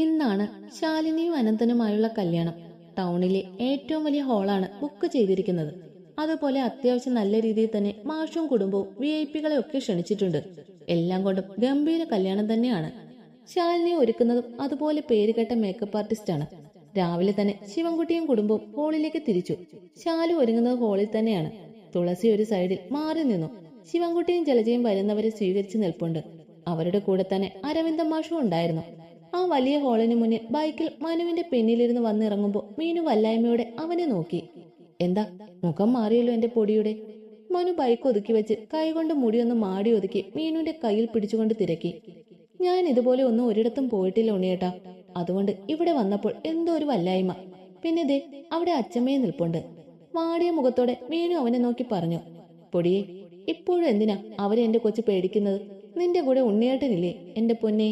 ഇന്നാണ് ശാലിനിയും അനന്തനുമായുള്ള കല്യാണം. ടൗണിലെ ഏറ്റവും വലിയ ഹാളാണ് ബുക്ക് ചെയ്തിരിക്കുന്നത്. അതുപോലെ അത്യാവശ്യം നല്ല രീതിയിൽ തന്നെ മാഷും കുടുംബവും വി ഐ പികളെ ഒക്കെ ക്ഷണിച്ചിട്ടുണ്ട്. എല്ലാം കൊണ്ടും ഗംഭീര കല്യാണം തന്നെയാണ്. ശാലിനി ഒരുക്കുന്നതും അതുപോലെ പേരുകേട്ട മേക്കപ്പ് ആർട്ടിസ്റ്റ് ആണ്. രാവിലെ തന്നെ ശിവൻകുട്ടിയും കുടുംബവും ഹോളിലേക്ക് തിരിച്ചു. ശാലു ഒരുങ്ങുന്നത് ഹോളിൽ തന്നെയാണ്. തുളസി ഒരു സൈഡിൽ മാറി നിന്നു. ശിവൻകുട്ടിയും ജലജയും വരുന്നവരെ സ്വീകരിച്ചു നിൽപ്പുണ്ട്. അവരുടെ കൂടെ തന്നെ അരവിന്ദ മാഷും ഉണ്ടായിരുന്നു. ആ വലിയ ഹോളിന് മുന്നിൽ ബൈക്കിൽ മനുവിന്റെ പിന്നിലിരുന്ന് വന്നിറങ്ങുമ്പോൾ മീനു വല്ലായ്മയോടെ അവനെ നോക്കി. എന്താ മുഖം മാറിയല്ലോ എന്റെ പൊടിയുടെ? മനു ബൈക്ക് ഒതുക്കി വെച്ച് കൈകൊണ്ട് മുടിയൊന്ന് മാടി ഒതുക്കി മീനുവിന്റെ കയ്യിൽ പിടിച്ചുകൊണ്ട് തിരക്കി. ഞാൻ ഇതുപോലെ ഒന്നും ഒരിടത്തും പോയിട്ടില്ല ഉണ്ണിയേട്ടാ. അതുകൊണ്ട് ഇവിടെ വന്നപ്പോൾ എന്തോ ഒരു വല്ലായ്മ. പിന്നെ ദേ അവിടെ അച്ചമ്മയെ നിൽപ്പുണ്ട്. വാടിയ മുഖത്തോടെ മീനു അവനെ നോക്കി പറഞ്ഞു പൊടിയെ ഇപ്പോഴും എന്തിനാ അവരെ എന്റെ കൊച്ചു പേടിക്കുന്നത്? നിന്റെ കൂടെ ഉണ്ണിയേട്ടനില്ലേ എന്റെ പൊന്നെ?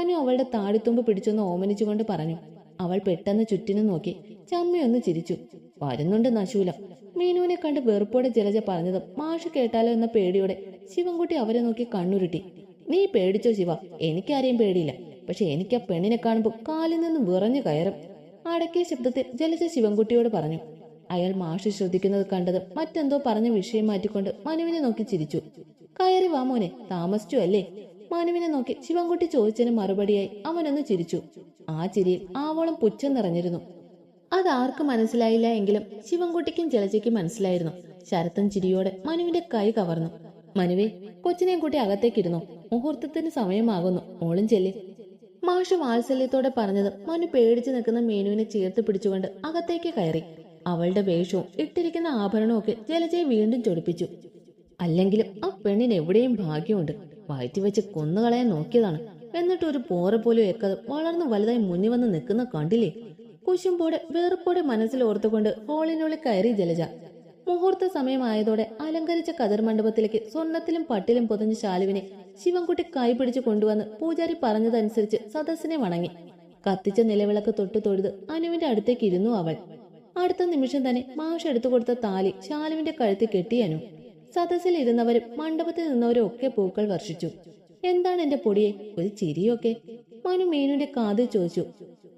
മനു അവളുടെ താടിത്തുമ്പ് പിടിച്ചൊന്ന് ഓമനിച്ചുകൊണ്ട് പറഞ്ഞു. അവൾ പെട്ടെന്ന് ചുറ്റിനും നോക്കി. ചമ്മയൊന്ന് ചിരിച്ചു. വരുന്നുണ്ട് നശൂലം. മീനുവിനെ കണ്ട് വെറുപ്പോടെ ജലജ പറഞ്ഞത് മാഷ് കേട്ടാലോ എന്ന പേടിയോടെ ശിവൻകുട്ടി അവരെ നോക്കി കണ്ണുരുട്ടി. നീ പേടിച്ചോ ശിവ? എനിക്കാരെയും പേടിയില്ല. പക്ഷെ എനിക്ക് ആ പെണ്ണിനെ കാണുമ്പോൾ കാലിൽ നിന്ന് വിറഞ്ഞു കയറും. അടക്കിയ ശബ്ദത്തിൽ ജലജ ശിവൻകുട്ടിയോട് പറഞ്ഞു. അയാൾ മാഷ് ശ്രദ്ധിക്കുന്നത് കണ്ടത് മറ്റെന്തോ പറഞ്ഞ വിഷയം മാറ്റിക്കൊണ്ട് മനുവിനെ നോക്കി ചിരിച്ചു. കയറി വാമോനെ താമസിച്ചു അല്ലേ? മനുവിനെ നോക്കി ശിവൻകുട്ടി ചോദിച്ചതിന് മറുപടിയായി അവനൊന്ന് ചിരിച്ചു. ആ ചിരിയിൽ ആവോളം പുച്ഛം നിറഞ്ഞിരുന്നു. അതാർക്കും മനസ്സിലായില്ല എങ്കിലും ശിവൻകുട്ടിക്കും ജലജയ്ക്കും മനസ്സിലായിരുന്നു. ശരത്തൻ ചിരിയോടെ മനുവിന്റെ കൈ കവർന്നു. മനുവെ കൊച്ചിനെയും കൂട്ടി അകത്തേക്കിരുന്നു? മുഹൂർത്തത്തിന് സമയമാകുന്നു. മോളും ചെല്ലി. മാഷ് വാത്സല്യത്തോടെ പറഞ്ഞത് മനു പേടിച്ചു നിൽക്കുന്ന മേനുവിനെ ചേർത്ത് പിടിച്ചുകൊണ്ട് അകത്തേക്ക് കയറി. അവളുടെ വേഷവും ഇട്ടിരിക്കുന്ന ആഭരണവും ഒക്കെ ജലജയെ വീണ്ടും ചൊടിപ്പിച്ചു. അല്ലെങ്കിലും ആ പെണ്ണിന് എവിടെയും ഭാഗ്യമുണ്ട്. വയറ്റി വെച്ച് കൊന്നുകളയാൻ നോക്കിയതാണ്. എന്നിട്ട് ഒരു പോറ പോലും ഏക്കാതെ വളർന്നു വലുതായി മുന്നിൽ വന്ന് നിൽക്കുന്ന കണ്ടില്ലേ? കുശുമ്പോടെ വെറുപ്പോടെ മനസ്സിൽ ഓർത്തുകൊണ്ട് ഹോളിനുള്ളിൽ കയറി ജലജ. മുഹൂർത്ത സമയമായതോടെ അലങ്കരിച്ച കതിർ മണ്ഡപത്തിലേക്ക് സ്വർണത്തിലും പട്ടിലും പൊതിഞ്ഞ ശാലുവിനെ ശിവൻകുട്ടി കൈപിടിച്ച് കൊണ്ടുവന്ന് പൂജാരി പറഞ്ഞതനുസരിച്ച് സദസ്സിനെ വണങ്ങി. കത്തിച്ച നിലവിളക്ക് തൊട്ടു തൊഴുത് അനുവിന്റെ അടുത്തേക്ക് ഇരുന്നു അവൾ. അടുത്ത നിമിഷം തന്നെ മാഷ് എടുത്തു കൊടുത്ത താലി ശാലുവിന്റെ കഴുത്തിൽ കെട്ടി അനു. സദസ്സിൽ ഇരുന്നവരും മണ്ഡപത്തിൽ നിന്നവരും ഒക്കെ പൂക്കൾ വർഷിച്ചു. എന്താണ് എന്റെ പൊടിയെ? ഒരു ചിരിയൊക്കെ. മനു മീനുന്റെ കാതിൽ ചോദിച്ചു.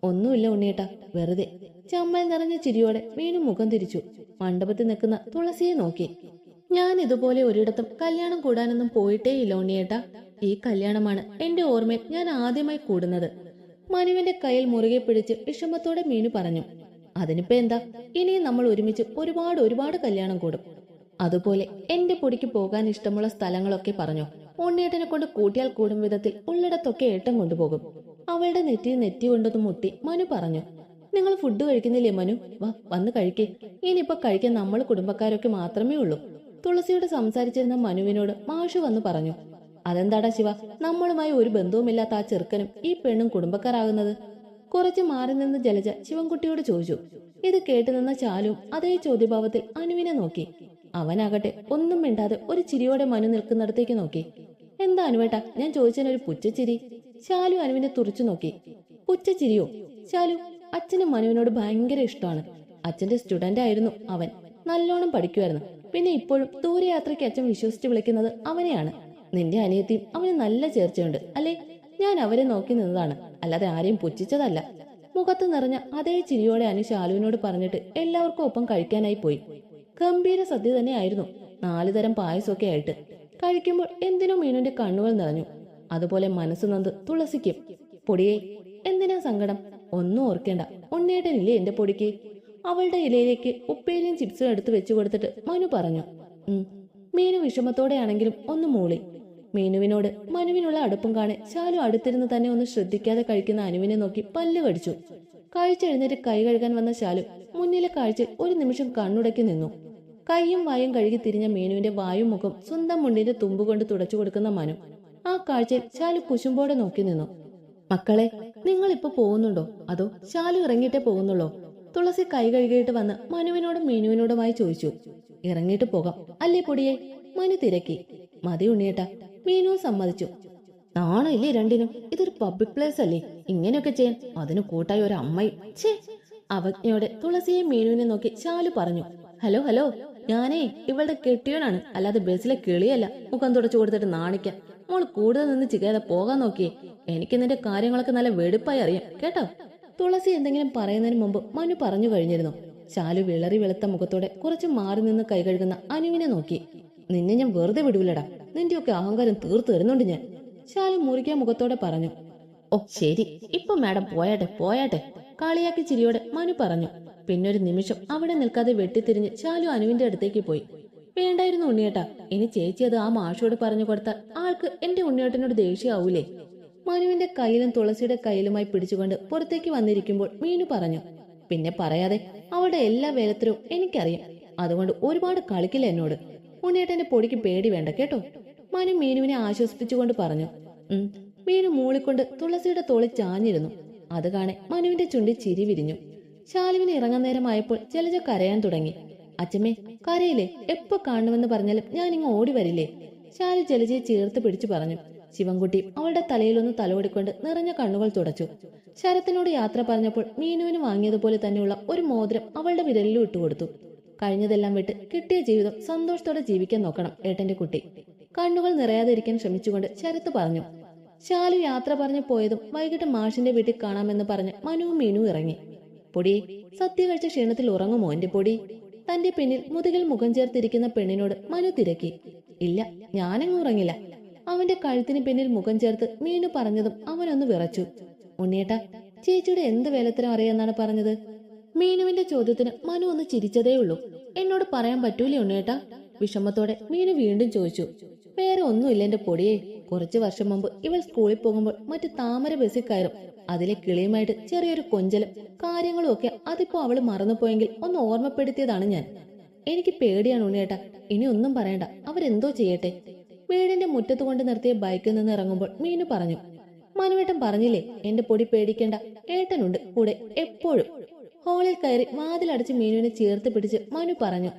ഒന്നുമില്ല ഉണ്ണിയേട്ട വെറുതെ. ചമ്മൽ നിറഞ്ഞ ചിരിയോടെ മീനു മുഖം തിരിച്ചു. മണ്ഡപത്തിൽ നിൽക്കുന്ന തുളസിയെ നോക്കി. ഞാൻ ഇതുപോലെ ഒരിടത്തും കല്യാണം കൂടാനൊന്നും പോയിട്ടേ ഇല്ല ഉണ്ണിയേട്ട. ഈ കല്യാണമാണ് എന്റെ ഓർമ്മയിൽ ഞാൻ ആദ്യമായി കൂടുന്നത്. മനുവിന്റെ കയ്യിൽ മുറുകെ പിടിച്ച് വിഷമത്തോടെ മീനു പറഞ്ഞു. അതിനിപ്പോ എന്താ? ഇനിയും നമ്മൾ ഒരുമിച്ച് ഒരുപാട് ഒരുപാട് കല്യാണം കൂടും. അതുപോലെ എന്റെ പൊടിക്ക് പോകാൻ ഇഷ്ടമുള്ള സ്ഥലങ്ങളൊക്കെ പറഞ്ഞു. ഉണ്ണിയേട്ടനെ കൊണ്ട് കൂട്ടിയാൽ കൂടും വിധത്തിൽ ഉള്ളിടത്തൊക്കെ ഏട്ടം കൊണ്ടുപോകും. അവളുടെ നെറ്റി നെറ്റി കൊണ്ടൊന്ന് മുട്ടി മനു പറഞ്ഞു നിങ്ങൾ ഫുഡ് കഴിക്കുന്നില്ലേ മനു? വാ വന്ന് കഴിക്കേ. ഇനിയിപ്പോ കഴിക്കാൻ നമ്മൾ കുടുംബക്കാരൊക്കെ മാത്രമേ ഉള്ളൂ. തുളസിയോട് സംസാരിച്ചിരുന്ന മനുവിനോട് മാഷു വന്ന് പറഞ്ഞു അതെന്താടാ ശിവ നമ്മളുമായി ഒരു ബന്ധവുമില്ലാത്ത ആ ചെറുക്കനും ഈ പെണ്ണും കുടുംബക്കാരാകുന്നത്? കുറച്ച് മാറി നിന്ന് ജലജ ശിവൻകുട്ടിയോട് ചോദിച്ചു. ഇത് കേട്ടുനിന്ന ചാലും അതേ ചോദ്യഭാവത്തിൽ അനുവിനെ നോക്കി. അവനാകട്ടെ ഒന്നും മിണ്ടാതെ ഒരു ചിരിയോടെ മനു നിൽക്കുന്നിടത്തേക്ക് നോക്കി. എന്താ അനുവേട്ടാ? ഞാൻ ചോദിച്ചതിന് ഒരു പുച്ചച്ചിരി ശാലു അനുവിനെ തുറച്ചു നോക്കി. പുച്ചച്ചിരിയോ ശാലു അച്ഛനും മനുവിനോട് ഭയങ്കര ഇഷ്ടമാണ്. അച്ഛന്റെ സ്റ്റുഡന്റ് ആയിരുന്നു അവൻ. നല്ലോണം പഠിക്കുമായിരുന്നു പിന്നെ ഇപ്പോഴും ദൂരയാത്രയ്ക്ക് അച്ഛൻ വിശ്വസിച്ച് വിളിക്കുന്നത് അവനെയാണ്. നിന്റെ അനിയത്തിയും അവന് നല്ല ചേർച്ചയുണ്ട് അല്ലേ? ഞാൻ അവരെ നോക്കി നിന്നതാണ്. അല്ലാതെ ആരെയും പുച്ഛിച്ചതല്ല. മുഖത്ത് നിറഞ്ഞ അതേ ചിരിയോടെ അനു ശാലുവിനോട് പറഞ്ഞിട്ട് എല്ലാവർക്കും ഒപ്പം കഴിക്കാനായി പോയി. ഗംഭീര സദ്യ തന്നെയായിരുന്നു നാലുതരം പായസമൊക്കെ ആയിട്ട്. കഴിക്കുമ്പോൾ എന്തിനോ മീനുന്റെ കണ്ണുകൾ നിറഞ്ഞു. അതുപോലെ മനസ്സ് നന്ദ് തുളസിക്കും. പൊടിയെ എന്തിനാ സങ്കടം? ഒന്നും ഓർക്കേണ്ട. ഉണ്ണേട്ടനില്ലേ എന്റെ പൊടിക്ക്? അവളുടെ ഇലയിലേക്ക് ഉപ്പേരിയും ചിപ്സും എടുത്ത് വെച്ചു കൊടുത്തിട്ട് മനു പറഞ്ഞു. മീനു വിഷമത്തോടെയാണെങ്കിലും ഒന്ന് മൂളി. മീനുവിനോട് മനുവിനുള്ള അടുപ്പം കാണെ ശാലു അടുത്തിരുന്ന് തന്നെ ഒന്ന് ശ്രദ്ധിക്കാതെ കഴിക്കുന്ന അനുവിനെ നോക്കി പല്ല് കടിച്ചു. കഴിച്ചെഴുന്നേറ്റ് കൈ കഴുകാൻ വന്ന ശാലു മുന്നിലെ കാഴ്ചയിൽ ഒരു നിമിഷം കണ്ണുടക്കി നിന്നു. കൈയും വായും കഴുകി തിരിഞ്ഞ മീനുവിന്റെ വായും മുഖം സ്വന്തം മുണ്ടിന്റെ തുമ്പുകൊണ്ട് തുടച്ചു കൊടുക്കുന്ന മനു ആ കാഴ്ചയിൽ ശാലു കുശുമ്പോടെ നോക്കി നിന്നു. മക്കളെ നിങ്ങൾ ഇപ്പൊ പോകുന്നുണ്ടോ? അതോ ശാലു ഇറങ്ങിയിട്ടേ പോകുന്നുള്ളോ? തുളസി കൈ കഴുകിയിട്ട് വന്ന് മനുവിനോടും മീനുവിനോടുമായി ചോദിച്ചു. ഇറങ്ങിയിട്ട് പോകാം. അല്ലേ പൊടിയെ? മനു തിരക്കി. മതി ഉണ്ണിയേട്ട. മീനു സമ്മതിച്ചു. നാണമില്ലേ രണ്ടിനും? ഇതൊരു പബ്ലിക് പ്ലേസ് അല്ലേ? ഇങ്ങനെയൊക്കെ ചെയ്യാൻ. അതിന് കൂട്ടായി ഒരു അമ്മയും. ഛേ അവജ്ഞയോടെ തുളസിയെ മീനുവിനെ നോക്കി ചാലു പറഞ്ഞു. ഹലോ ഹലോ ഞാനേ ഇവളുടെ കെട്ടിയോനാണ്. അല്ലാതെ ബസ്സിലെ കിളിയല്ല. മുഖം തുടച്ചു കൊടുത്തിട്ട് നാണിക്ക. മോൾ കൂടുതൽ നിന്ന് ചികയാതെ പോകാൻ നോക്കിയേ. എനിക്ക് നിന്റെ കാര്യങ്ങളൊക്കെ നല്ല വെടുപ്പായി അറിയാം. കേട്ടോ? തുളസി എന്തെങ്കിലും പറയുന്നതിന് മുമ്പ് മനു പറഞ്ഞു കഴിഞ്ഞിരുന്നു. ചാലു വിളറി വെളുത്ത മുഖത്തോടെ കുറച്ച് മാറി നിന്ന് കൈ കഴുകുന്ന അനുവിനെ നോക്കി. നിന്നെ ഞാൻ വെറുതെ വിടൂലടാ. നിന്റെയൊക്കെ അഹങ്കാരം തീർത്തു തരുന്നുണ്ട് ഞാൻ. ചാലു മുറിക്കാൻ മുഖത്തോടെ പറഞ്ഞു. ഓ ശരി. ഇപ്പൊ മാഡം പോയാട്ടെ പോയാട്ടെ. കാളിയാക്കി ചിരിയോടെ മനു പറഞ്ഞു. പിന്നൊരു നിമിഷം അവിടെ നിൽക്കാതെ വെട്ടിത്തിരിഞ്ഞ് ശാലു അനുവിന്റെ അടുത്തേക്ക് പോയി. വേണ്ടായിരുന്നു ഉണ്ണിയേട്ടാ. ഇനി ചേച്ചി അത് ആ മാഷോട് പറഞ്ഞു കൊടുത്താൽ ആൾക്ക് എന്റെ ഉണ്ണിയേട്ടനോട് ദേഷ്യമാവൂലേ? മനുവിന്റെ കയ്യിലും തുളസിയുടെ കയ്യിലുമായി പിടിച്ചുകൊണ്ട് പുറത്തേക്ക് വന്നിരിക്കുമ്പോൾ മീനു പറഞ്ഞു. പിന്നെ പറയാതെ അവളുടെ എല്ലാ വേലത്തരവും എനിക്കറിയാം. അതുകൊണ്ട് ഒരുപാട് കളിക്കില്ല എന്നോട്. ഉണ്ണിയേട്ടന്റെ പൊടിക്ക് പേടി വേണ്ട കേട്ടോ? മനു മീനുവിനെ ആശ്വസിപ്പിച്ചുകൊണ്ട് പറഞ്ഞു. മീനു മൂളിക്കൊണ്ട് തുളസിയുടെ തോളി ചാഞ്ഞിരുന്നു. അത് കാണെ മനുവിന്റെ ചുണ്ടി ചിരി വിരിഞ്ഞു. ശാലുവിന് ഇറങ്ങാൻ നേരമായപ്പോൾ ജലജ കരയാൻ തുടങ്ങി. അച്ഛമ്മേ കരയില്ലേ? എപ്പോ കാണുമെന്ന് പറഞ്ഞാലും ഞാൻ ഇങ്ങ് ഓടി വരില്ലേ? ശാലു ജലജയെ ചേർത്ത് പിടിച്ചു പറഞ്ഞു. ശിവൻകുട്ടി അവളുടെ തലയിലൊന്ന് തലോടിക്കൊണ്ട് നിറഞ്ഞ കണ്ണുകൾ തുടച്ചു. ശരത്തിനോട് യാത്ര പറഞ്ഞപ്പോൾ മീനുവിന് വാങ്ങിയതുപോലെ തന്നെയുള്ള ഒരു മോതിരം അവളുടെ വിരലിലും ഇട്ടുകൊടുത്തു കഴിഞ്ഞതെല്ലാം വിട്ട് കിട്ടിയ ജീവിതം സന്തോഷത്തോടെ ജീവിക്കാൻ നോക്കണം ഏട്ടന്റെ കുട്ടി. കണ്ണുകൾ നിറയാതിരിക്കാൻ ശ്രമിച്ചുകൊണ്ട് ശരത്ത് പറഞ്ഞു. ശാലു യാത്ര പറഞ്ഞു പോയതും വൈകിട്ട് മാഷിന്റെ വീട്ടിൽ കാണാമെന്ന് പറഞ്ഞ് മനുവും മീനു ഇറങ്ങി. പൊടി സത്യ കഴിച്ച ക്ഷീണത്തിൽ ഉറങ്ങുമോ എന്റെ പൊടി. തന്റെ പിന്നിൽ മുതുകിൽ മുഖം ചേർത്തിരിക്കുന്ന പെണ്ണിനോട് മനു തിരക്കി. ഇല്ല ഞാനങ്ങ് ഉറങ്ങില്ല. അവന്റെ കഴുത്തിന് പിന്നിൽ മുഖം ചേർത്ത് മീനു പറഞ്ഞതും അവനൊന്ന് വിറച്ചു. ഉണ്ണിയേട്ട ചേച്ചിയുടെ എന്ത് വേലത്തിനും അറിയാന്നാണ് പറഞ്ഞത്? മീനുവിന്റെ ചോദ്യത്തിന് മനു ഒന്ന് ചിരിച്ചതേ ഉള്ളൂ എന്നോട് പറയാൻ പറ്റൂലേ ഉണ്ണിയേട്ട? വിഷമത്തോടെ മീനു വീണ്ടും ചോദിച്ചു. വേറെ ഒന്നുമില്ല എന്റെ പൊടിയെ. കുറച്ചു വർഷം മുമ്പ് ഇവൾ സ്കൂളിൽ പോകുമ്പോൾ മറ്റു താമര ബസ്സിൽ കയറും. അതിലെ കിളിയുമായിട്ട് ചെറിയൊരു കൊഞ്ചലും കാര്യങ്ങളും ഒക്കെ അതിപ്പോ അവൾ മറന്നുപോയെങ്കിൽ ഒന്ന് ഓർമ്മപ്പെടുത്തിയതാണ് ഞാൻ. എനിക്ക് പേടിയാണ് ഉണ്ണിയേട്ട. ഇനി ഒന്നും പറയണ്ട. അവരെന്തോ ചെയ്യട്ടെ. വീടിന്റെ മുറ്റത്ത് കൊണ്ട് നിർത്തിയ ബൈക്കിൽ നിന്ന് ഇറങ്ങുമ്പോൾ മീനു പറഞ്ഞു. മനുവേട്ടൻ പറഞ്ഞില്ലേ എന്റെ പൊടി പേടിക്കേണ്ട. ഏട്ടനുണ്ട് കൂടെ എപ്പോഴും. ഹോളിൽ കയറി വാതിലടച്ച് മീനുവിനെ ചേർത്ത് പിടിച്ച് മനു പറഞ്ഞു.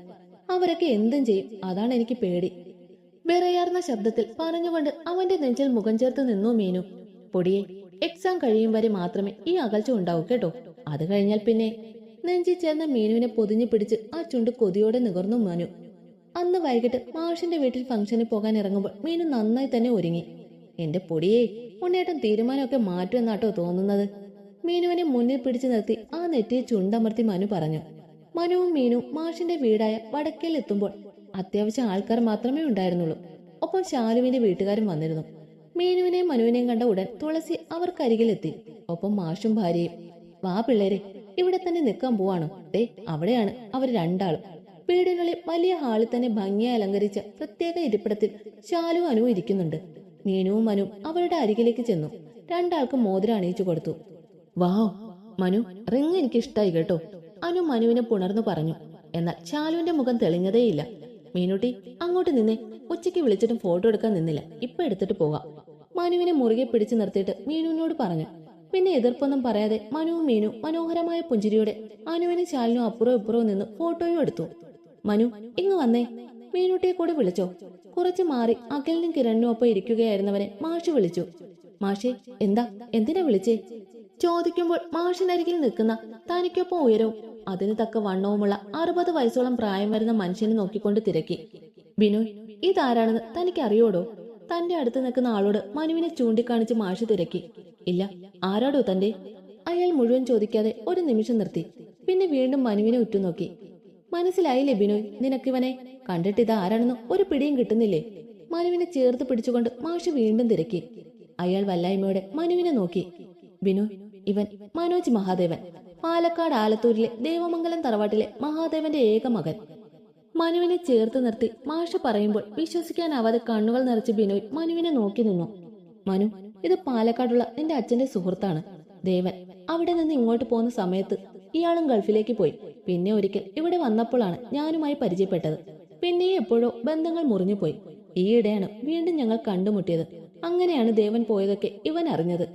അവരൊക്കെ എന്തും ചെയ്യും. അതാണ് എനിക്ക് പേടി. വിറയാർന്ന ശബ്ദത്തിൽ പറഞ്ഞുകൊണ്ട് അവന്റെ നെഞ്ചിൽ മുഖം ചേർത്ത് നിന്നു മീനു. പൊടിയെ എക്സാം കഴിയും വരെ മാത്രമേ ഈ അകൽച്ച ഉണ്ടാവൂ കേട്ടോ. അത് കഴിഞ്ഞാൽ പിന്നെ. നെഞ്ചിൽ ചേർന്ന മീനുവിനെ പൊതിഞ്ഞു പിടിച്ച് ആ ചുണ്ട് കൊതിയോടെ നികർന്നു മനു. അന്ന് വൈകിട്ട് മാഷിന്റെ വീട്ടിൽ ഫംഗ്ഷന് പോകാൻ ഇറങ്ങുമ്പോൾ മീനു നന്നായി തന്നെ ഒരുങ്ങി. എന്റെ പൊടിയെ ഉണ്ണേട്ടൻ തീരുമാനമൊക്കെ മാറ്റുമെന്നാട്ടോ തോന്നുന്നത്. മീനുവിനെ മുന്നിൽ പിടിച്ചു നിർത്തി ആ നെറ്റിയെ ചുണ്ടമർത്തി മനു പറഞ്ഞു. മനുവും മീനും മാഷിന്റെ വീടായ വടക്കേൽ എത്തുമ്പോൾ അത്യാവശ്യം ആൾക്കാർ മാത്രമേ ഉണ്ടായിരുന്നുള്ളൂ. ഒപ്പം ശാലുവിന്റെ വീട്ടുകാരും വന്നിരുന്നു. മീനുവിനെയും മനുവിനെയും കണ്ട ഉടൻ തുളസി അവർക്കരികിലെത്തി ഒപ്പം മാഷും ഭാര്യയും വാ പിള്ളേരെ ഇവിടെ തന്നെ നിൽക്കാൻ പോവാണോ. ദേ അവിടെയാണ് അവർ രണ്ടാളും. വീടിനുള്ളിൽ വലിയ ഹാളിൽ തന്നെ ഭംഗിയായി അലങ്കരിച്ച പ്രത്യേക ഇരിപ്പിടത്തിൽ ശാലു അനുവും ഇരിക്കുന്നുണ്ട്. മീനുവും മനു അവരുടെ അരികിലേക്ക് ചെന്നു. രണ്ടാൾക്കും മോതിരം അണിയിച്ചു കൊടുത്തു. വാവ് മനു റിങ് എനിക്ക് ഇഷ്ടായി കേട്ടോ. അനു മനുവിനെ പുണർന്നു പറഞ്ഞു. എന്നാൽ ശാലുവിന്റെ മുഖം തെളിഞ്ഞതേയില്ല. മീനുട്ടി അങ്ങോട്ട് നിന്നേ. ഉച്ചയ്ക്ക് വിളിച്ചിട്ടും ഫോട്ടോ എടുക്കാൻ നിന്നില്ല. ഇപ്പൊ എടുത്തിട്ട് പോകാം. മനുവിനെ മുറുകെ പിടിച്ചു നിർത്തിയിട്ട് മീനുവിനോട് പറഞ്ഞു. പിന്നെ എതിർപ്പൊന്നും പറയാതെ മനുവും മീനു മനോഹരമായ പുഞ്ചിരിയോടെ അനുവിനും ശാലിനും അപ്പുറവും ഇപ്പുറവും നിന്ന് ഫോട്ടോയും എടുത്തു. മനു ഇങ്ങ് വന്നേ. മീനുട്ടിയെ കൂടെ വിളിച്ചോ. കുറച്ച് മാറി അഖിലിനും കിരണിനും ഒപ്പം ഇരിക്കുകയായിരുന്നവനെ മാഷ് വിളിച്ചു. മാഷേ എന്താ? എന്തിനാ വിളിച്ചേ? ചോദിക്കുമ്പോൾ മാഷിനരികിൽ നിൽക്കുന്ന തനിക്കൊപ്പം ഉയരവും അതിന് തക്ക വണ്ണവുമുള്ള അറുപത് വയസ്സോളം പ്രായം വരുന്ന മനുഷ്യനെ നോക്കിക്കൊണ്ട് തിരക്കി. ബിനോയ് ഇതാരാണെന്ന് തനിക്ക് അറിയോടോ തന്റെ അടുത്ത് നിൽക്കുന്ന ആളോട് മനുവിനെ ചൂണ്ടിക്കാണിച്ച് മാഷ് തിരക്കി. ഇല്ല ആരാടോ തന്റെ? അയാൾ മുഴുവൻ ചോദിക്കാതെ ഒരു നിമിഷം നിർത്തി. പിന്നെ വീണ്ടും മനുവിനെ ഉറ്റുനോക്കി. മനസ്സിലായില്ലേ ബിനോയ് നിനക്കിവനെ കണ്ടിട്ട് ഇത് ആരാണെന്ന് ഒരു പിടിയും കിട്ടുന്നില്ലേ? മനുവിനെ ചേർത്ത് പിടിച്ചുകൊണ്ട് മാഷ് വീണ്ടും തിരക്കി. അയാൾ വല്ലായ്മയോടെ മനുവിനെ നോക്കി. ബിനോയ് ഇവൻ മനോജ് മഹാദേവൻ. പാലക്കാട് ആലത്തൂരിലെ ദേവമംഗലം തറവാട്ടിലെ മഹാദേവന്റെ ഏക മകൻ. മനുവിനെ ചേർത്ത് നിർത്തി മാഷ് പറയുമ്പോൾ വിശ്വസിക്കാനാവാതെ കണ്ണുകൾ നിറച്ച് ബിനോയ് മനുവിനെ നോക്കി നിന്നു. മനു ഇത് പാലക്കാടുള്ള നിന്റെ അച്ഛന്റെ സുഹൃത്താണ്. ദേവൻ അവിടെ നിന്ന് ഇങ്ങോട്ട് പോകുന്ന സമയത്ത് ഇയാളും ഗൾഫിലേക്ക് പോയി. പിന്നെ ഒരിക്കൽ ഇവിടെ വന്നപ്പോഴാണ് ഞാനുമായി പരിചയപ്പെട്ടത്. പിന്നെ എപ്പോഴോ ബന്ധങ്ങൾ മുറിഞ്ഞുപോയി. ഈയിടെയാണ് വീണ്ടും ഞങ്ങൾ കണ്ടുമുട്ടിയത്. അങ്ങനെയാണ് ദേവൻ പോയതൊക്കെ ഇവൻ അറിഞ്ഞത്.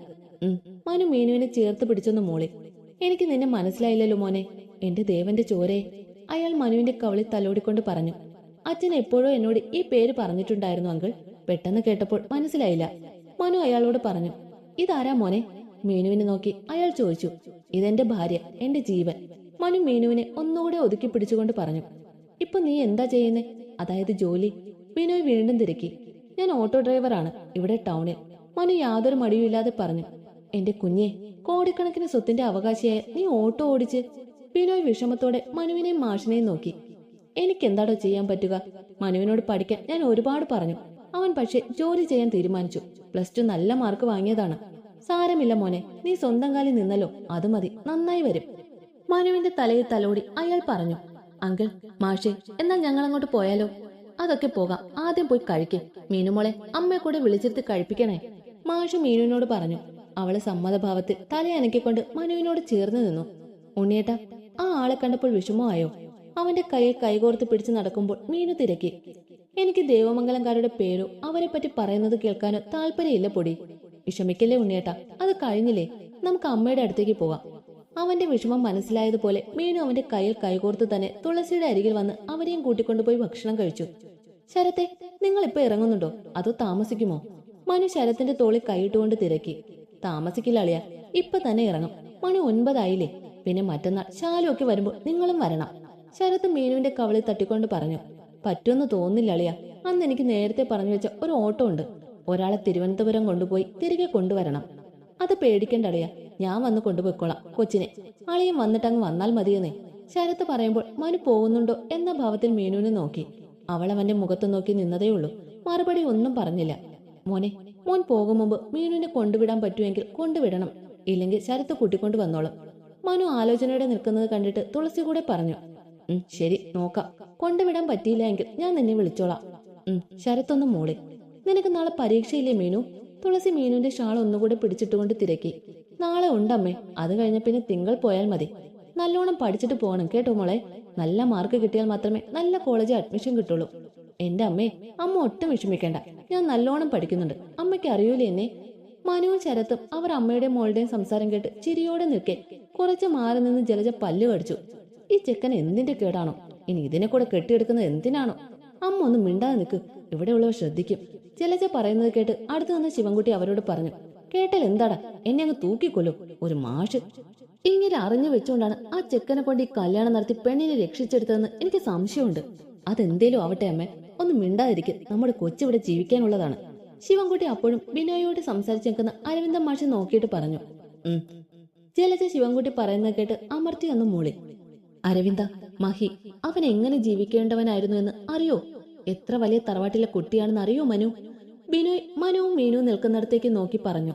മനു മീനുവിനെ ചേർത്ത് പിടിച്ചൊന്ന് മോളി. എനിക്ക് നിന്നെ മനസ്സിലായില്ലല്ലോ മോനെ. എന്റെ ദേവന്റെ ചോരെ. അയാൾ മനുവിന്റെ കവളിൽ തലോടിക്കൊണ്ട് പറഞ്ഞു. അച്ഛൻ എപ്പോഴോ എന്നോട് ഈ പേര് പറഞ്ഞിട്ടുണ്ടായിരുന്നു അങ്കിൾ. പെട്ടെന്ന് കേട്ടപ്പോൾ മനസ്സിലായില്ല. മനു അയാളോട് പറഞ്ഞു. ഇതാരാ മോനെ? മീനുവിനെ നോക്കി അയാൾ ചോദിച്ചു. ഇതെന്റെ ഭാര്യ എന്റെ ജീവൻ. മനു മീനുവിനെ ഒന്നുകൂടെ ഒതുക്കി പിടിച്ചുകൊണ്ട് പറഞ്ഞു. ഇപ്പൊ നീ എന്താ ചെയ്യുന്നേ? അതായത് ജോലി. ബിനോയ് വീണ്ടും തിരക്കി. ഞാൻ ഓട്ടോ ഡ്രൈവറാണ് ഇവിടെ ടൗണിൽ. മനു യാതൊരു മടിയുമില്ലാതെ പറഞ്ഞു. എന്റെ കുഞ്ഞെ കോടിക്കണക്കിന് സ്വത്തിന്റെ അവകാശിയായ നീ ഓട്ടോ ഓടിച്ച് ബിനോയ് വിഷമത്തോടെ മനുവിനെയും മാഷിനെയും നോക്കി. എനിക്കെന്താടോ ചെയ്യാൻ പറ്റുക? മനുവിനോട് പഠിക്കാൻ ഞാൻ ഒരുപാട് പറഞ്ഞു. അവൻ പക്ഷെ ജോലി ചെയ്യാൻ തീരുമാനിച്ചു. പ്ലസ് ടു നല്ല മാർക്ക് വാങ്ങിയതാണ്. സാരമില്ല മോനെ നീ സ്വന്തം കാലിൽ നിന്നല്ലോ അത് മതി നന്നായി വരും. മനുവിന്റെ തലയിൽ തലോടി അയാൾ പറഞ്ഞു അങ്കിൾ മാഷെ എന്നാൽ ഞങ്ങൾ അങ്ങോട്ട് പോയാലോ? അതൊക്കെ പോകാം ആദ്യം പോയി കഴിക്കും. മീനുമോളെ അമ്മയെ കൂടെ വിളിച്ചിരുത്തി കഴിപ്പിക്കണേ. മാഷു മീനുവിനോട് പറഞ്ഞു അവളെ സമ്മതഭാവത്തിൽ തലയനക്കിക്കൊണ്ട് മനുവിനോട് ചേർന്ന് നിന്നു. ഉണ്ണിയേട്ട ആ ആളെ കണ്ടപ്പോൾ വിഷമമായോ? അവന്റെ കയ്യിൽ കൈകോർത്ത് പിടിച്ച് നടക്കുമ്പോൾ മീനു തിരക്കി. എനിക്ക് ദേവമംഗലംകാരുടെ പേരോ അവരെ പറ്റി പറയുന്നത് കേൾക്കാനോ താല്പര്യമില്ല പൊടി. വിഷമിക്കല്ലേ ഉണ്ണിയേട്ട? അത് കഴിഞ്ഞില്ലേ? നമുക്ക് അമ്മയുടെ അടുത്തേക്ക് പോവാം. അവന്റെ വിഷമം മനസ്സിലായതുപോലെ മീനു അവന്റെ കയ്യിൽ കൈകോർത്ത് തന്നെ തുളസിയുടെ അരികിൽ വന്ന് അവരെയും കൂട്ടിക്കൊണ്ടുപോയി ഭക്ഷണം കഴിച്ചു. ശരത്തെ നിങ്ങൾ ഇപ്പൊ ഇറങ്ങുന്നുണ്ടോ? അതോ താമസിക്കുമോ? മനു ശരത്തിന്റെ തോളിൽ കൈയിട്ടുകൊണ്ട് തിരക്കി. താമസിക്കില്ല അളിയ. ഇപ്പൊ തന്നെ ഇറങ്ങും. മണി ഒൻപതായില്ലേ? പിന്നെ മറ്റന്നാൾ ശാലുമൊക്കെ വരുമ്പോൾ നിങ്ങളും വരണം. ശരത് മീനുവിന്റെ കവളിൽ തട്ടിക്കൊണ്ട് പറഞ്ഞു പറ്റുമെന്ന് തോന്നില്ല അളിയ. അന്ന് എനിക്ക് നേരത്തെ പറഞ്ഞു വെച്ച ഒരു ഓട്ടോ ഉണ്ട്. ഒരാളെ തിരുവനന്തപുരം കൊണ്ടുപോയി തിരികെ കൊണ്ടുവരണം. അത് പേടിക്കണ്ട അളിയ. ഞാൻ വന്ന് കൊണ്ടുപോയിക്കോളാം കൊച്ചിനെ. അളിയും വന്നിട്ടങ്ങ് വന്നാൽ മതിയെന്നേ. ശരത്ത് പറയുമ്പോൾ മനു പോകുന്നുണ്ടോ? എന്ന ഭാവത്തിൽ മീനുവിനെ നോക്കി. അവൾ അവന്റെ മുഖത്ത് നോക്കി നിന്നതേ ഉള്ളൂ മറുപടി ഒന്നും പറഞ്ഞില്ല. മോനെ മോൻ പോകും മുമ്പ് മീനുവിനെ കൊണ്ടുവിടാൻ പറ്റുമെങ്കിൽ കൊണ്ടുവിടണം. ഇല്ലെങ്കിൽ ശരത്ത് കൂട്ടിക്കൊണ്ട് വന്നോളും. മനു ആലോചനയോടെ നിൽക്കുന്നത് കണ്ടിട്ട് തുളസി കൂടെ പറഞ്ഞു ശരി നോക്കാം. കൊണ്ടുവിടാൻ പറ്റിയില്ല എങ്കിൽ ഞാൻ നിന്നെ വിളിച്ചോളാം. ശരത്തൊന്ന് മൂളി. നിനക്ക് നാളെ പരീക്ഷയില്ലേ മീനു? തുളസി മീനുവിന്റെ ഷാൾ ഒന്നുകൂടെ പിടിച്ചിട്ടുകൊണ്ട് തിരക്കി. നാളെ ഉണ്ടമ്മേ അത് കഴിഞ്ഞ പിന്നെ തിങ്കൾ പോയാൽ മതി. നല്ലോണം പഠിച്ചിട്ട് പോകണം കേട്ടോ മോളെ. നല്ല മാർക്ക് കിട്ടിയാൽ മാത്രമേ നല്ല കോളേജിൽ അഡ്മിഷൻ കിട്ടുള്ളൂ. എന്റെ അമ്മേ അമ്മ ഒട്ടും വിഷമിക്കേണ്ട. ഞാൻ നല്ലോണം പഠിക്കുന്നുണ്ട്. അമ്മയ്ക്ക് അറിയൂലേ എന്നെ? മനുവും ശരത്തും അവർ അമ്മയുടെ മോളുടെയും സംസാരം കേട്ട് ചിരിയോടെ നിൽക്കെ കുറച്ച് മാറി നിന്ന് ജലജ പല്ലു കടിച്ചു. ഈ ചെക്കൻ എന്തിന്റെ കേടാണോ? ഇനി ഇതിനെ കൂടെ കെട്ടിയെടുക്കുന്നത് എന്തിനാണോ? അമ്മ ഒന്ന് മിണ്ടാതെ നിൽക്ക്. ഇവിടെയുള്ളവർ ശ്രദ്ധിക്കും. ജലജ പറയുന്നത് കേട്ട് അടുത്തു നിന്ന് ശിവൻകുട്ടി അവരോട് പറഞ്ഞു കേട്ടാൽ എന്താടാ? എന്നെ അങ്ങ് തൂക്കിക്കൊല്ലും. ഒരു മാഷ്. ഇങ്ങനെ അറിഞ്ഞു വെച്ചുകൊണ്ടാണ് ആ ചെക്കനെ കൊണ്ട് ഈ കല്യാണം നടത്തി പെണ്ണിനെ രക്ഷിച്ചെടുത്തതെന്ന് എനിക്ക് സംശയമുണ്ട്. അതെന്തേലും ആവട്ടെ അമ്മേ? ഒന്ന് മിണ്ടാതിരിക്കും നമ്മുടെ കൊച്ചിവിടെ ജീവിക്കാനുള്ളതാണ്. ശിവൻകുട്ടി അപ്പോഴും ബിനോയോട് സംസാരിച്ചു നിൽക്കുന്ന അരവിന്ദൻ മാഷി നോക്കിയിട്ട് പറഞ്ഞു. ഉം. ജലജ ശിവൻകുട്ടി പറയുന്നത് കേട്ട് അമർത്തി ഒന്ന് മൂളി. അരവിന്ദ മഹി അവൻ എങ്ങനെ ജീവിക്കേണ്ടവനായിരുന്നു എന്ന് അറിയോ? എത്ര വലിയ തറവാട്ടിലെ കുട്ടിയാണെന്ന് അറിയോ മനു? ബിനോയ് മനുവും മീനുവും നിൽക്കുന്നിടത്തേക്ക് നോക്കി പറഞ്ഞു.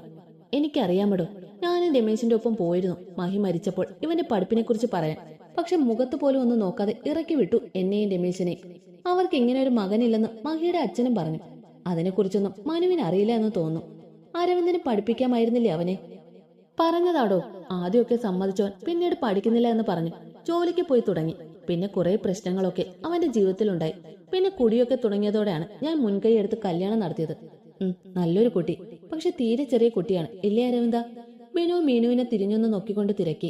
എനിക്കറിയാമടോ ഞാനും രമേശിന്റെ ഒപ്പം പോയിരുന്നു. മഹി മരിച്ചപ്പോൾ ഇവന്റെ പഠിപ്പിനെ കുറിച്ച് പറയാൻ. പക്ഷെ മുഖത്ത് പോലും ഒന്നും നോക്കാതെ ഇറക്കി വിട്ടു എന്നെയും രമേശിനെയും. അവർക്ക് ഇങ്ങനെ ഒരു മകനില്ലെന്ന് മഹിയുടെ അച്ഛനും പറഞ്ഞു. അതിനെക്കുറിച്ചൊന്നും മനുവിന് അറിയില്ല എന്ന് തോന്നുന്നു. അരവിന്ദന് പഠിപ്പിക്കാമായിരുന്നില്ലേ അവനെ? പറഞ്ഞതാടോ ആദ്യമൊക്കെ സമ്മതിച്ചവൻ പിന്നീട് പഠിക്കുന്നില്ല എന്ന് പറഞ്ഞു. ജോലിക്ക് പോയി തുടങ്ങി. പിന്നെ കുറെ പ്രശ്നങ്ങളൊക്കെ അവന്റെ ജീവിതത്തിലുണ്ടായി. പിന്നെ കുടിയൊക്കെ തുടങ്ങിയതോടെയാണ് ഞാൻ മുൻകൈ എടുത്ത് കല്യാണം നടത്തിയത്. നല്ലൊരു കുട്ടി. പക്ഷെ തീരെ ചെറിയ കുട്ടിയാണ്. ഇല്ലേ അരവിന്ദ? ബിനു മീനുവിനെ തിരിഞ്ഞൊന്ന് നോക്കിക്കൊണ്ട് തിരക്കി.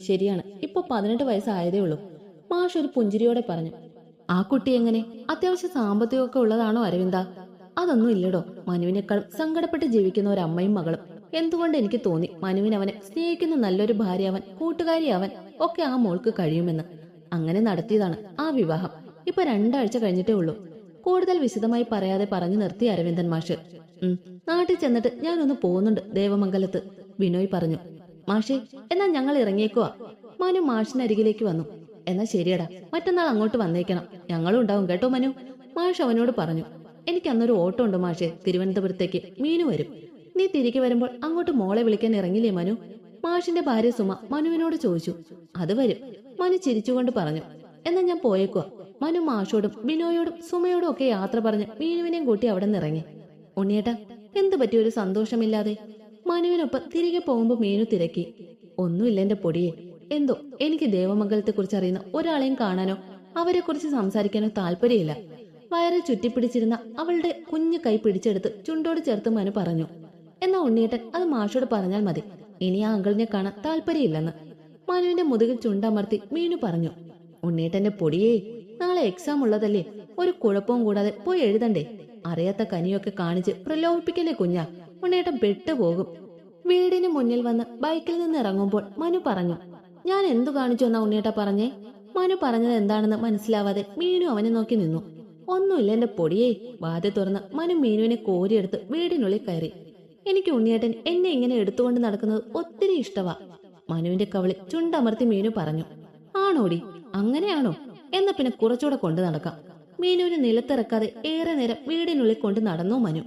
ശരിയാണ്. ഇപ്പൊ പതിനെട്ട് വയസ്സായതേ ഉള്ളൂ. മാഷ് ഒരു പുഞ്ചിരിയോടെ പറഞ്ഞു. ആ കുട്ടി എങ്ങനെ? അത്യാവശ്യം സാമ്പത്തികമൊക്കെ ഉള്ളതാണോ അരവിന്ദ? അതൊന്നും ഇല്ലടോ. മനുവിനേക്കാൾ സങ്കടപ്പെട്ട് ജീവിക്കുന്ന ഒരു അമ്മയും മകളും. എന്തുകൊണ്ട് എനിക്ക് തോന്നി മനുവിന് അവനെ സ്നേഹിക്കുന്ന നല്ലൊരു ഭാര്യ ഭാര്യയാവൻ കൂട്ടുകാരിയാവൻ ഒക്കെ ആ മോൾക്ക് കഴിയുമെന്ന്. അങ്ങനെ നടത്തിയതാണ് ആ വിവാഹം. ഇപ്പൊ രണ്ടാഴ്ച കഴിഞ്ഞിട്ടേ ഉള്ളൂ. കൂടുതൽ വിശദമായി പറയാതെ പറഞ്ഞു നിർത്തി അരവിന്ദൻ മാഷ്. ഉം നാട്ടിൽ ചെന്നിട്ട് ഞാനൊന്ന് പോകുന്നുണ്ട് ദേവമംഗലത്ത് ബിനോയ് പറഞ്ഞു. മാഷെ എന്നാ ഞങ്ങൾ ഇറങ്ങിയേക്കുവാ. മനു മാഷിനരികിലേക്ക് വന്നു. എന്നാ ശരിയടാ. മറ്റന്നാൾ അങ്ങോട്ട് വന്നേക്കണം. ഞങ്ങളും ഉണ്ടാവും കേട്ടോ മനു. മാഷ് അവനോട് പറഞ്ഞു. എനിക്ക് അന്നൊരു ഓട്ടോ ഉണ്ട് മാഷെ. തിരുവനന്തപുരത്തേക്ക് മീനു വരും. നീ തിരികെ വരുമ്പോൾ അങ്ങോട്ട് മോളെ വിളിക്കാൻ ഇറങ്ങില്ലേ മനു? മാഷിന്റെ ഭാര്യ സുമ മനുവിനോട് ചോദിച്ചു. അത് വരും. മനു ചിരിച്ചുകൊണ്ട് പറഞ്ഞു. എന്നാ ഞാൻ പോയേക്കുവാ. മനു മാഷോടും ബിനോയോടും സുമയോടും ഒക്കെ യാത്ര പറഞ്ഞ് മീനുവിനെയും കൂട്ടി അവിടെ നിന്ന് ഇറങ്ങി ഉണ്ണിയേട്ടാ എന്ത് പറ്റിയ ഒരു സന്തോഷമില്ലാതെ. മനുവിനൊപ്പം തിരികെ പോകുമ്പോ മീനു തിരക്കി. ഒന്നുമില്ല എന്റെ പൊടിയെ. എന്തോ എനിക്ക് ദേവമംഗലത്തെ കുറിച്ച് അറിയുന്ന ഒരാളെയും കാണാനോ അവരെ കുറിച്ച് സംസാരിക്കാനോ താല്പര്യമില്ല. വയറിൽ ചുറ്റിപ്പിടിച്ചിരുന്ന അവളുടെ കുഞ്ഞു കൈ പിടിച്ചെടുത്ത് ചുണ്ടോട് ചേർത്ത് മനു പറഞ്ഞു എന്നാ ഉണ്ണിയേട്ടൻ അത് മാഷോട് പറഞ്ഞാൽ മതി. ഇനി ആ അങ്കിളിനെ കാണാൻ താല്പര്യമില്ലെന്ന്. മനുവിന്റെ മുതുകിൽ ചുണ്ടമർത്തി മീനു പറഞ്ഞു ഉണ്ണിയേട്ടന്റെ പൊടിയേ നാളെ എക്സാം ഉള്ളതല്ലേ ഒരു കുഴപ്പവും കൂടാതെ പോയി എഴുതണ്ടേ? അറിയാത്ത കനിയൊക്കെ കാണിച്ച് പ്രലോഭിപ്പിക്കണേ കുഞ്ഞാ? ഉണ്ണേട്ടൻ പെട്ടുപോകും. വീടിന് മുന്നിൽ വന്ന് ബൈക്കിൽ നിന്ന് ഇറങ്ങുമ്പോൾ മനു പറഞ്ഞു ഞാൻ എന്തു കാണിച്ചു എന്നാ ഉണ്ണിയേട്ട പറഞ്ഞേ? മനു പറഞ്ഞത് എന്താണെന്ന് മനസ്സിലാവാതെ മീനു അവനെ നോക്കി നിന്നു. ഒന്നുമില്ല എന്റെ പൊടിയെ വാതി തുറന്ന് മനു മീനുവിനെ കോരിയെടുത്ത് വീടിനുള്ളിൽ കയറി. എനിക്ക് ഉണ്ണിയേട്ടൻ എന്നെ ഇങ്ങനെ എടുത്തുകൊണ്ട് നടക്കുന്നത് ഒത്തിരി ഇഷ്ടവാ. മനുവിന്റെ കവളി ചുണ്ടമർത്തി മീനു പറഞ്ഞു ആണോടി അങ്ങനെയാണോ? എന്നാ പിന്നെ കുറച്ചുകൂടെ കൊണ്ടു നടക്കാം. മീനുവിന് നിലത്തിറക്കാതെ ഏറെ നേരം വീടിനുള്ളിൽ കൊണ്ട് നടന്നു മനു.